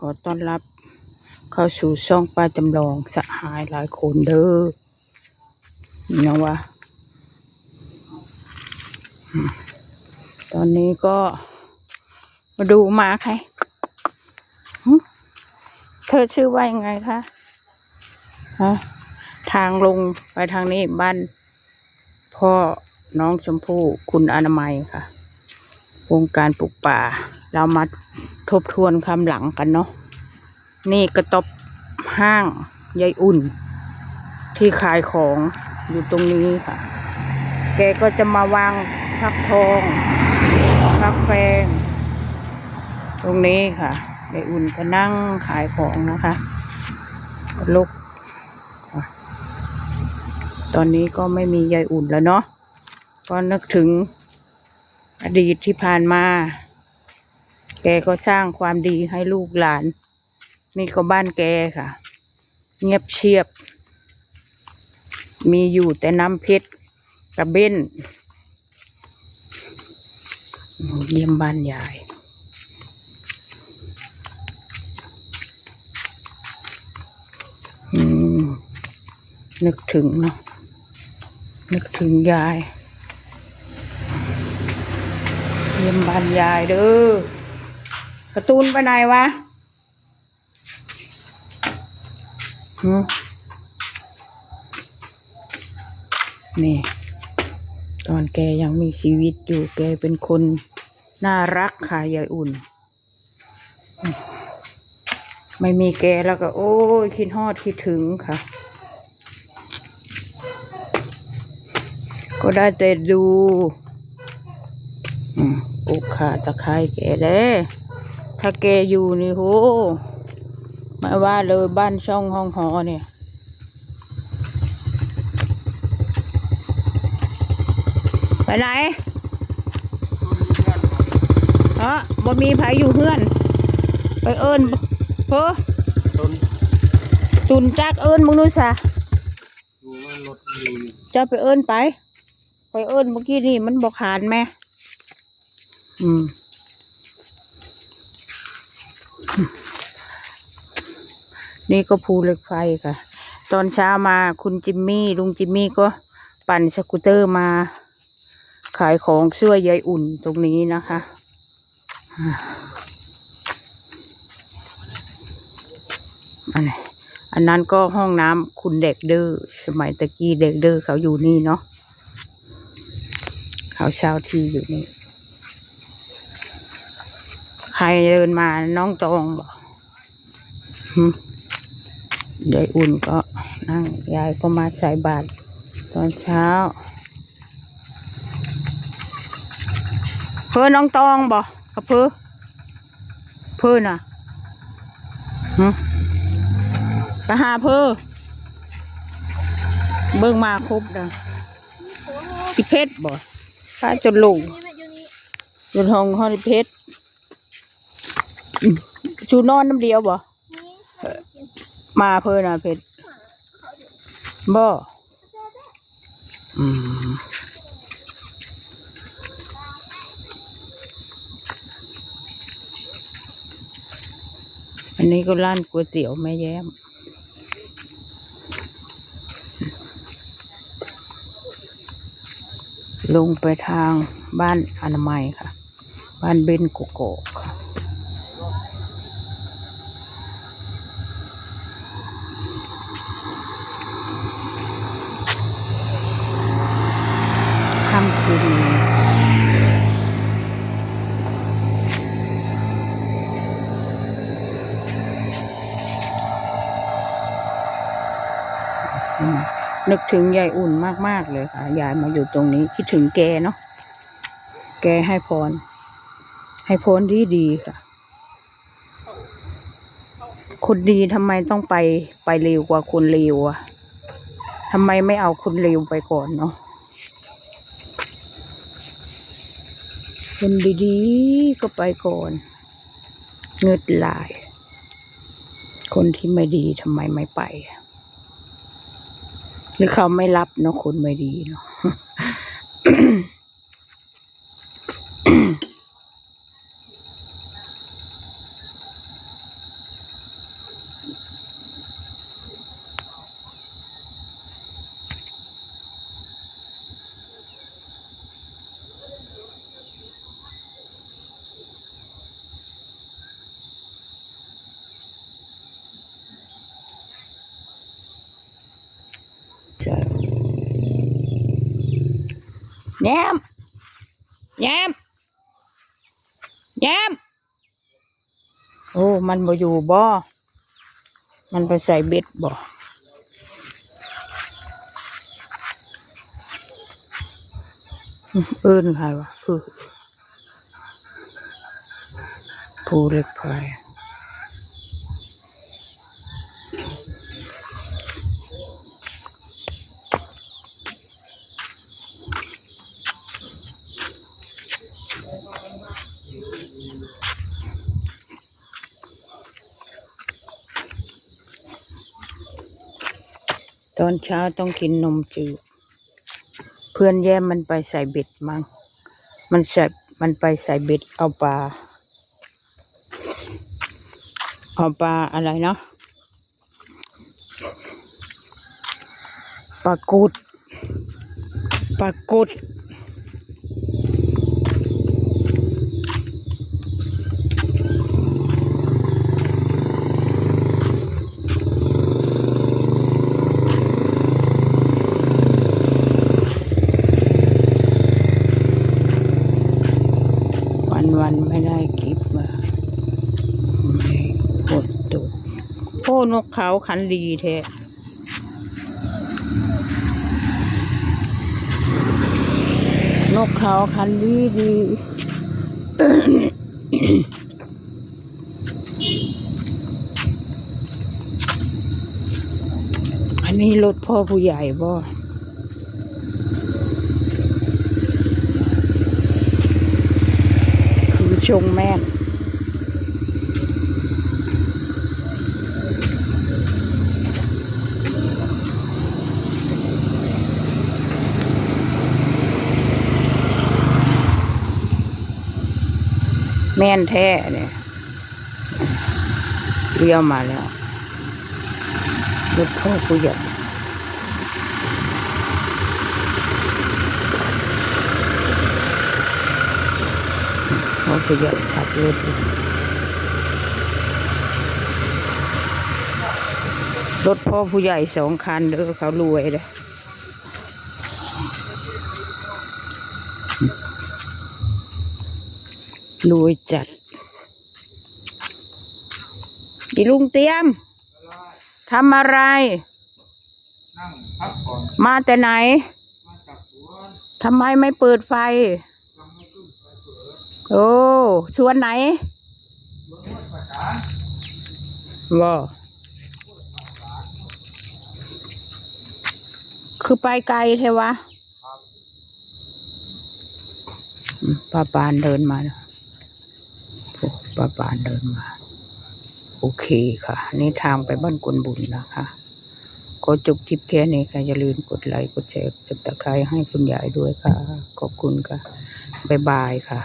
ขอต้อนรับเข้าสู่ช่องป้าจำลองสหายหลายคนเด้อนะวะตอนนี้ก็มาดูหมาใคร เธอชื่อว่ายังไงคะฮะทางลงไปทางนี้บ้าน พ่อน้องชมพู่คุณอนามัยค่ะวงการปลูกป่า เรามา ทบทวนคำหลังกันเนาะนี่กระตบห้างยายอุ่น ที่ขายของอยู่ตรงนี้ค่ะ แกก็จะมาวางพักทองพักแฟงตรงนี้ค่ะยายอุ่นก็นั่งขายของนะคะลุกตอนนี้ก็ไม่มียายอุ่นแล้วเนาะก็นึกถึงอดีตที่ผ่านมา แกก็สร้างความดีให้ลูกหลาน นี่ก็บ้านแกค่ะ เงียบเชียบ มีอยู่แต่น้ำเพชรกับเบ้นเยี่ยมบ้านยายนึกถึงเนาะนึกถึงยาย เยี่ยมบ้านยายเด้อ การ์ตูนไปไหนวะหืมนี่ ตอนแกยังมีชีวิตอยู่แกเป็นคนน่ารักค่ะยายอุ่น ไม่มีแกแล้วก็ โอ้ยคิดฮอดคิดถึงค่ะ ก็ได้แต่ดู อืมปลูกขาตะไคร้แกเลย ถ้าแกอยู่นี่โหไม่ว่าเลยบ้านช่องห้องหอเนี่ยไปไหนเออบ่มีไผอยู่เพื่อน ไปเอิญเพ้อต้นตุนจักเอิญมึงนู่นซะดูว่ารถอยู่เจะไปเอิญไป ไปเอิญเมื่อกี้นี่มันบอกขานแม่อืม นี่ก็ภูเหล็กไฟค่ะ ตอนเช้ามาคุณจิมมี่ลุงจิมมี่ก็ปั่นสกูตเตอร์มา ขายของช่วยยายอุ่นตรงนี้นะคะอันนี้อันนั้นก็ห้องน้ำคุณเด็กเดอสมัยตะกี้เด็กเดอเขาอยู่นี่เนาะเขาเช่าที่อยู่นี่ เดินมาน้องตองบอกหึยายอุ่นก็นั่งยายก็มาใส่บาตรตอนเช้าเพื่อน้องตองบอกกับเพื่อเพื่อน่ะหึไปหาเพื่อเบิ่งมาครบนะสิเพชรบ่ป้าจนลงนี่มันอยู่นี่จนห้องห้องเพชร ชูนอนน้ำเดียวบ่มาเพื่อนะเพชรบ่อืมอันนี้ก็ร้านก๋วยเตี๋ยวแม่แย้มลงไปทางบ้านอนามัยค่ะ บ้านเบนโกโกะค่ะ นึกถึงยายอุ่นมากๆเลยค่ะยายมาอยู่ตรงนี้ คิดถึงแกเนาะแกให้พร ให้พรดีดีค่ะ คนดีทำไมต้องไปไปเร็วกว่าคนเลวอะทำไมไม่เอาคนเลวไปก่อนเนาะคนดีๆก็ไปก่อนเงืดลาย คนที่ไม่ดีทำไมไม่ไป หรือเขาไม่รับเนาะคนไม่ดีเนาะ แย้มแย้มแย้มโอ้ มันบ่อยู่บ่ มันไปใส่เบ็ดบ่ เอิ้นใครวะเออภูเล็กไฟต อนเช้าต้องกินนมจืด เพื่อนแย้มมันไปใส่เบ็ดมั้ง มันใส่มันไปใส่เบ็ดเอาปลา เอาปลาอะไรเนาะ ปลากุด ปลากุด วันวันๆไม่ได้กิบมาไม่ปวดตุกโอ้นกเขาขันดีแท้นกเขาขันดีดีอันนี้รถพ่อผู้ใหญ่บ่คือชงแม่น แม่นแท้เนี่ยเลี้ยวมาแล้วรถพ่อผู้ใหญ่พ่อผู้ใหญ่ขับรถรถพ่อผู้ใหญ่สองคันเด้อเขารวยเลย รวยจัดอีลุงเตรียมทำอะไร นั่งพักผ่อนมาแต่ไหน มาจากสวนทำไมไม่เปิดไฟ ยังไม่ขึ้นไปเปิดโอ้ชวนไหนสวนห้วยประสานว่าคือไปไกลเทวะป้าปานเดินมานะโอ้ ป้าป่านเดินมา โอเคค่ะ นี่ทางไปบ้านกวนบุญนะคะก็จบคลิปแค่นี้ค่ะ อย่าลืมกดไลค์ กดแชร์กดติดตามให้คุณยายด้วยค่ะ ขอบคุณค่ะ บ๊ายบายค่ะ